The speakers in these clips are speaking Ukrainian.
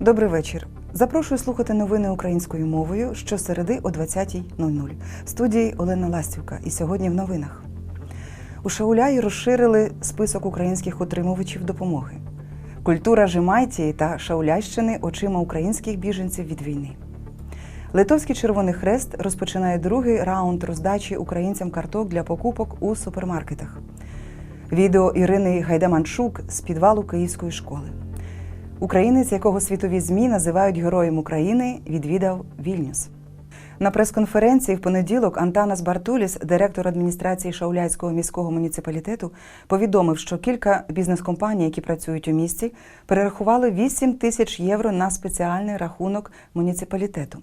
Добрий вечір. Запрошую слухати новини українською мовою щосереди о 20.00. В студії Олена Ластівка. І сьогодні в новинах. У Шауляї розширили список українських отримувачів допомоги. Культура Жемайтії та Шауляйщини очима українських біженців від війни. Литовський Червоний Хрест розпочинає другий раунд роздачі українцям карток для покупок у супермаркетах. Відео Ірини Гайдаманчук з підвалу Київської школи. Українець, якого світові ЗМІ називають Героєм України, відвідав Вільнюс. На прес-конференції в понеділок Антанас Бартуліс, директор адміністрації Шауляйського міського муніципалітету, повідомив, що кілька бізнес-компаній, які працюють у місті, перерахували 8 тисяч євро на спеціальний рахунок муніципалітету.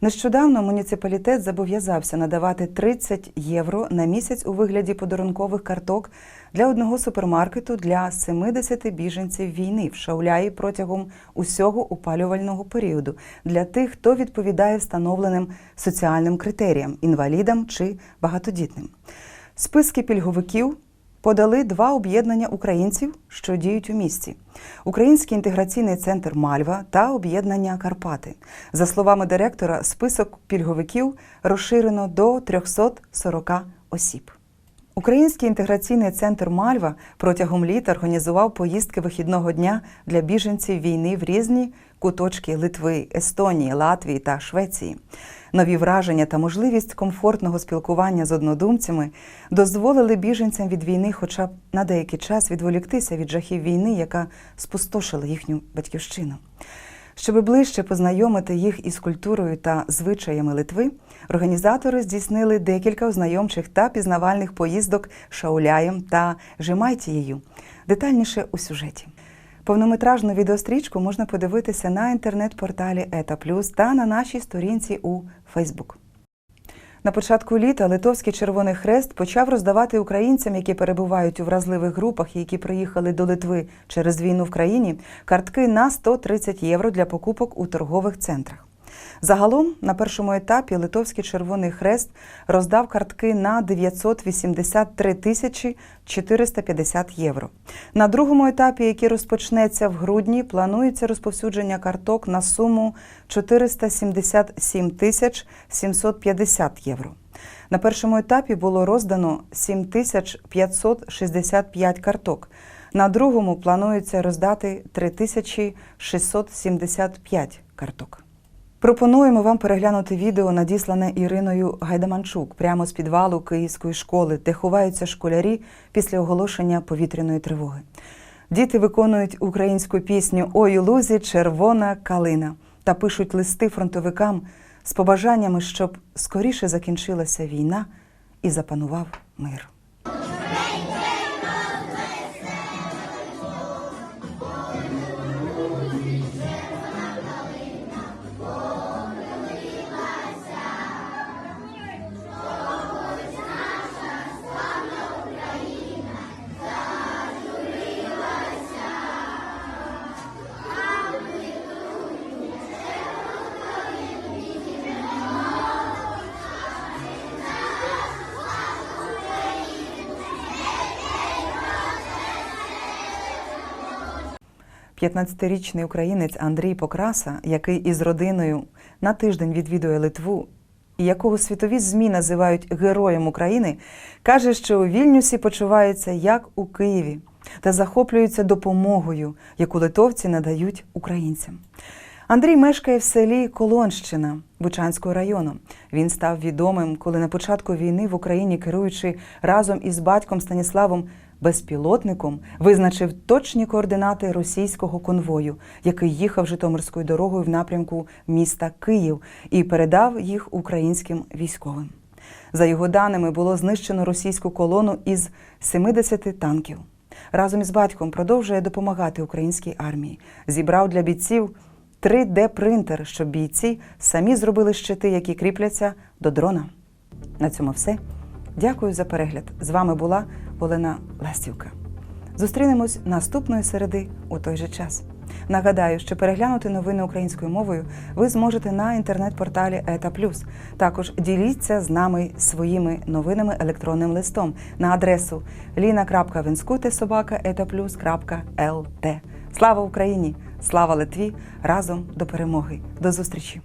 Нещодавно муніципалітет зобов'язався надавати 30 євро на місяць у вигляді подарункових карток для одного супермаркету для 70 біженців війни в Шауляї протягом усього опалювального періоду для тих, хто відповідає встановленим соціальним критеріям інвалідам чи багатодітним. Списки пільговиків подали два об'єднання українців, що діють у місті: Український інтеграційний центр Мальва та об'єднання Карпати. За словами директора, список пільговиків розширено до 340 осіб. Український інтеграційний центр Мальва протягом літа організував поїздки вихідного дня для біженців війни в різні куточки Литви, Естонії, Латвії та Швеції. Нові враження та можливість комфортного спілкування з однодумцями дозволили біженцям від війни, хоча б на деякий час відволіктися від жахів війни, яка спустошила їхню батьківщину. Щоб ближче познайомити їх із культурою та звичаями Литви, організатори здійснили декілька ознайомчих та пізнавальних поїздок Шауляєм та Жемайтією. Детальніше у сюжеті. Повнометражну відеострічку можна подивитися на інтернет-порталі Ета та на нашій сторінці у Фейсбук. На початку літа Литовський Червоний Хрест почав роздавати українцям, які перебувають у вразливих групах і які приїхали до Литви через війну в країні, картки на 130 євро для покупок у торгових центрах. Загалом на першому етапі Литовський Червоний Хрест роздав картки на 983 тисячі 450 євро. На другому етапі, який розпочнеться в грудні, планується розповсюдження карток на суму 477 тисяч 750 євро. На першому етапі було роздано 7565 карток. На другому планується роздати 3675 карток. Пропонуємо вам переглянути відео, надіслане Іриною Гайдаманчук прямо з підвалу Київської школи, де ховаються школярі після оголошення повітряної тривоги. Діти виконують українську пісню Ой лузі червона калина та пишуть листи фронтовикам з побажаннями, щоб скоріше закінчилася війна і запанував мир. – 15-річний українець Андрій Покраса, який із родиною на тиждень відвідує Литву і якого світові ЗМІ називають Героєм України, каже, що у Вільнюсі почувається як у Києві та захоплюється допомогою, яку литовці надають українцям. Андрій мешкає в селі Колонщина Бучанського району. Він став відомим, коли на початку війни в Україні, керуючи разом із батьком Станіславом безпілотником, визначив точні координати російського конвою, який їхав Житомирською дорогою в напрямку міста Київ, і передав їх українським військовим. За його даними, було знищено російську колону із 70 танків. Разом із батьком продовжує допомагати українській армії. Зібрав для бійців 3D-принтер, щоб бійці самі зробили щити, які кріпляться до дрона. На цьому все. Дякую за перегляд. З вами була Олена Ластівка. Зустрінемось наступної середи у той же час. Нагадаю, що переглянути новини українською мовою ви зможете на інтернет-порталі ЕТА. Також діліться з нами своїми новинами електронним листом на адресу lina.venskute.sobaka.etaplus.lt. Слава Україні! Слава Литві! Разом до перемоги! До зустрічі!